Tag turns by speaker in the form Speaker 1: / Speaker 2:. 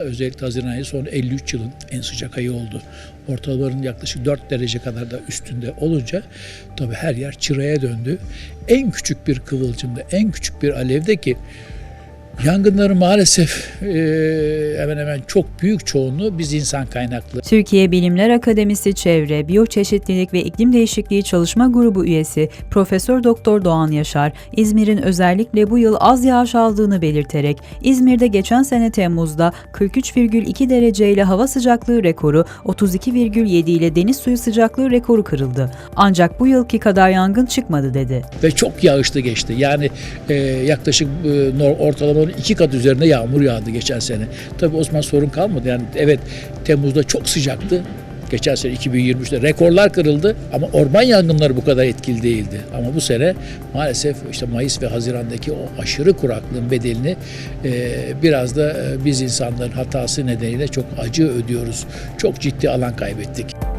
Speaker 1: Özellikle Haziran ayı son 53 yılın en sıcak ayı oldu. Ortalamaların yaklaşık 4 derece kadar da üstünde olunca tabii her yer çıraya döndü. En küçük bir kıvılcımda, en küçük bir alevde ki yangınların maalesef eee, hemen hemen çok büyük çoğunluğu biz insan kaynaklı.
Speaker 2: Türkiye Bilimler Akademisi Çevre, Biyoçeşitlilik ve İklim Değişikliği Çalışma Grubu üyesi Profesör Doktor Doğan Yaşar, İzmir'in özellikle bu yıl az yağış aldığını belirterek İzmir'de geçen sene Temmuz'da 43,2 derece ile hava sıcaklığı rekoru, 32,7 ile deniz suyu sıcaklığı rekoru kırıldı. Ancak bu yılki kadar yangın çıkmadı dedi.
Speaker 1: ve çok yağışlı geçti. Yani e, yaklaşık e, ortalamanın iki kat üzerinde yağmur yağdı geçen sene. Tabii o zaman sorun kalmadı. Yani evet Temmuz'da çok sıcaktı. Geçen sene 2023'te rekorlar kırıldı ama orman yangınları bu kadar etkili değildi. Ama bu sene maalesef işte Mayıs ve Haziran'daki o aşırı kuraklığın bedelini e, biraz da biz insanların hatası nedeniyle çok acı ödüyoruz. Çok ciddi alan kaybettik.